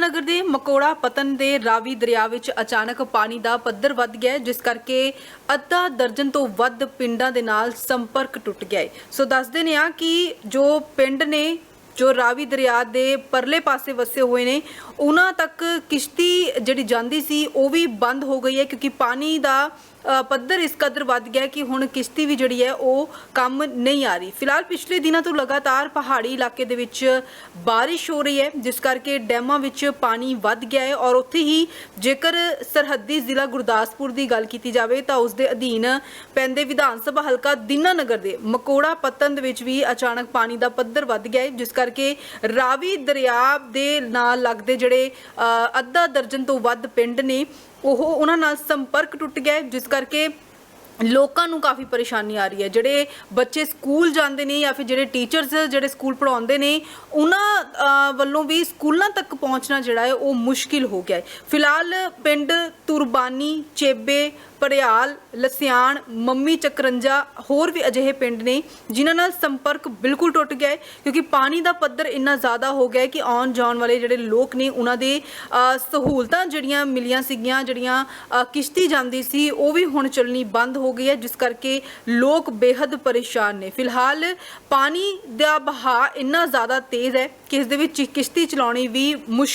ਨਗਰ ਦੇ ਮਕੋੜਾ ਪਤਨ ਦੇ ਰਾਵੀ ਦਰਿਆ ਵਿੱਚ ਅਚਾਨਕ ਪਾਣੀ ਦਾ ਪੱਧਰ ਵੱਧ ਗਿਆ ਜਿਸ ਕਰਕੇ ਅੱਧਾ ਦਰਜਨ ਤੋਂ ਵੱਧ ਪਿੰਡਾਂ ਦੇ ਨਾਲ ਸੰਪਰਕ ਟੁੱਟ ਗਿਆ ਹੈ। ਸੋ ਦੱਸਦੇ ਨੇ ਆ ਕਿ ਜੋ ਪਿੰਡ ਨੇ, ਜੋ ਰਾਵੀ ਦਰਿਆ ਦੇ ਪਰਲੇ ਪਾਸੇ ਵਸੇ ਹੋਏ ਨੇ, ਉਹਨਾਂ ਤੱਕ ਕਿਸ਼ਤੀ ਜਿਹੜੀ ਜਾਂਦੀ ਸੀ, ਉਹ ਵੀ ਬੰਦ ਹੋ ਗਈ ਹੈ, ਕਿਉਂਕਿ ਪਾਣੀ ਦਾ ਪੱਧਰ ਇਸ ਕਦਰ ਵੱਧ ਗਿਆ ਕਿ ਹੁਣ ਕਿਸ਼ਤੀ ਵੀ ਜਿਹੜੀ ਹੈ ਉਹ ਕੰਮ ਨਹੀਂ ਆ ਰਹੀ। ਫਿਲਹਾਲ ਪਿਛਲੇ ਦਿਨਾਂ ਤੋਂ ਲਗਾਤਾਰ ਪਹਾੜੀ ਇਲਾਕੇ ਦੇ ਵਿੱਚ ਬਾਰਿਸ਼ ਹੋ ਰਹੀ ਹੈ, ਜਿਸ ਕਰਕੇ ਡੈਮਾਂ ਵਿੱਚ ਪਾਣੀ ਵੱਧ ਗਿਆ ਹੈ ਔਰ ਉੱਥੇ ਹੀ ਜੇਕਰ ਸਰਹੱਦੀ ਜ਼ਿਲ੍ਹਾ ਗੁਰਦਾਸਪੁਰ ਦੀ ਗੱਲ ਕੀਤੀ ਜਾਵੇ ਤਾਂ ਉਸ ਦੇ ਅਧੀਨ ਪੈਂਦੇ ਵਿਧਾਨ ਸਭਾ ਹਲਕਾ ਦੀਨਾਨਗਰ ਦੇ ਮਕੋੜਾ ਪੱਤਨ ਦੇ ਵਿੱਚ ਵੀ ਅਚਾਨਕ ਪਾਣੀ ਦਾ ਪੱਧਰ ਵੱਧ ਗਿਆ ਹੈ, ਜਿਸ ਕਰਕੇ ਰਾਵੀ ਦਰਿਆ ਦੇ ਨਾਲ ਲੱਗਦੇ ਜਿਹੜੇ ਅੱਧਾ ਦਰਜਨ ਤੋਂ ਵੱਧ ਪਿੰਡ ਨੇ ਉਹ ਉਹਨਾਂ ਨਾਲ ਸੰਪਰਕ ਟੁੱਟ ਗਿਆ ਜਿਸ ਕਰਕੇ ਲੋਕਾਂ ਨੂੰ ਕਾਫੀ ਪਰੇਸ਼ਾਨੀ ਆ ਰਹੀ ਹੈ। ਜਿਹੜੇ ਬੱਚੇ ਸਕੂਲ ਜਾਂਦੇ ਨੇ ਜਾਂ ਫਿਰ ਜਿਹੜੇ ਟੀਚਰਸ, ਜਿਹੜੇ ਸਕੂਲ ਪੜਾਉਂਦੇ ਨੇ, ਉਹਨਾਂ ਵੱਲੋਂ ਵੀ ਸਕੂਲਾਂ ਤੱਕ ਪਹੁੰਚਣਾ ਜਿਹੜਾ ਹੈ, ਉਹ ਮੁਸ਼ਕਿਲ ਹੋ ਗਿਆ ਹੈ। ਫਿਲਹਾਲ ਪਿੰਡ ਤੁਰਬਾਨੀ, ਚੇਬੇ ਪੜਿਆਲ, ਲਸਿਆਣ, ਮੰਮੀ ਚਕਰੰਜਾ, ਹੋਰ ਵੀ ਅਜਿਹੇ ਪਿੰਡ ਨੇ ਜਿਨ੍ਹਾਂ ਨਾਲ ਸੰਪਰਕ ਬਿਲਕੁਲ ਟੁੱਟ ਗਿਆ ਹੈ, ਕਿਉਂਕਿ ਪਾਣੀ ਦਾ ਪੱਧਰ ਇੰਨਾ ਜ਼ਿਆਦਾ ਹੋ ਗਿਆ ਹੈ ਕਿ ਆਉਣ ਜਾਣ ਵਾਲੇ ਜਿਹੜੇ ਲੋਕ ਨੇ, ਉਹਨਾਂ ਦੇ ਸਹੂਲਤਾਂ ਜਿਹੜੀਆਂ ਮਿਲੀਆਂ ਸੀਗੀਆਂ, ਜਿਹੜੀਆਂ ਕਿਸ਼ਤੀ ਜਾਂਦੀ ਸੀ, ਉਹ ਵੀ ਹੁਣ ਚੱਲਣੀ ਬੰਦ ਹੋ ਗਈ ਹੈ, ਜਿਸ ਕਰਕੇ ਲੋਕ ਬੇहद ਪਰੇਸ਼ਾਨ ਨੇ। ਫਿਲਹਾਲ ਪਾਣੀ ਦਾ ਬਹਾਅ ਇੰਨਾ ਜ਼ਿਆਦਾ ਤੇਜ਼ ਹੈ ਕਿ ਇਸ ਦੇ ਵਿੱਚ ਕਿਸ਼ਤੀ ਚਲਾਉਣੀ ਵੀ ਮੁਸ਼ਕਿਲ